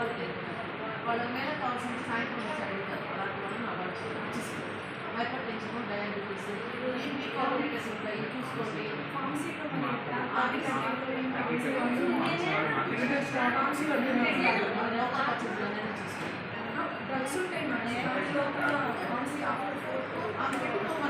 వాళ్ళ మీద కావాల్సిన సాయం పంపించాలి అలాంటి వాళ్ళని అవాయిడ్ చేయాలి హైపర్ టెన్షన్ డయాబెటీస్ ఇవి కాంప్లికేస్ ఉంటాయి చూసుకోండి డ్రగ్స్ ఉంటాయి మేడం ఫార్మసీ ఆఫర్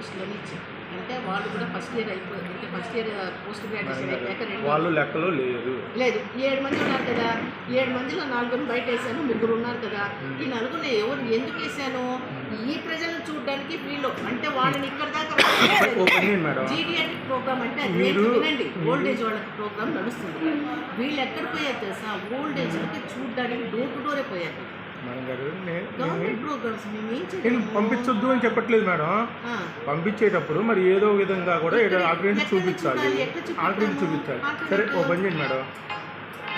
పోస్టులని ఇచ్చారు. అంటే వాళ్ళు కూడా ఫస్ట్ ఇయర్ అయిపోయింది ఫస్ట్ ఇయర్ పోస్ట్ గ్రాడ్యుయేషన్ అయిపోయాక రెండు వాళ్ళు లెక్కలో లేదు లేదు ఏడు మంది ఉన్నారు కదా. ఏడు మందిలో నలుగురు బయట వేసాను ముగ్గురు ఉన్నారు కదా. ఈ నలుగురిని ఎవరు ఎందుకు వేసాను ఈ ప్రజలను చూడడానికి వీళ్ళు అంటే వాళ్ళని ఇక్కడ దాకా జీడియాటిక్ ప్రోగ్రామ్ అంటే అది వినండి. మీరు- ఓల్డ్ ఏజ్ వాళ్ళకి ప్రోగ్రామ్ నడుస్తుంది. వీళ్ళు ఎక్కడ పోయారు తెలుసా? ఓల్డ్ ఏజ్ వాళ్ళకి చూడడానికి డోర్ టు డోరే పోయారు. మేడం గారు నే- నేను? పంపించొద్దు అని చెప్పట్లేదు మేడం. పంపించేటప్పుడు మరి ఏదో విధంగా కూడా ఆగ్రహించి చూపించాలి? ఆగ్రహించి చూపించాలి. సరే ఓ పని చేయండి మేడం.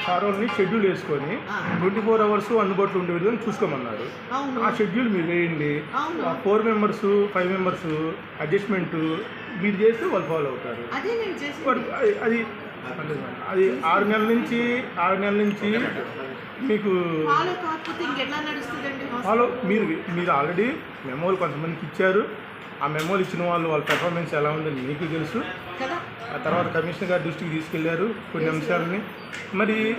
సార్ వాళ్ళని షెడ్యూల్ వేసుకొని. ట్వంటీ ఫోర్ అవర్స్ అందుబాటులో ఉండే విధంగా చూసుకోమన్నారు ఆ షెడ్యూల్ మీరు వేయండి. ఆ four members five members adjustment మీరు చేస్తే వాళ్ళు ఫాలో అవుతారు. అదే అది- ఆరు నెలల నుంచి ఆరు నెలల నుంచి మీకు ఫాలో మీరు మీరు ఆల్రెడీ మెమోలు కొంతమందికి ఇచ్చారు. ఆ మెమోలు ఇచ్చిన వాళ్ళు వాళ్ళ పెర్ఫార్మెన్స్ ఎలా ఉందని మీకు తెలుసు. ఆ తర్వాత కమిషనర్ గారి దృష్టికి తీసుకెళ్ళారు కొన్ని అంశాలని. మరి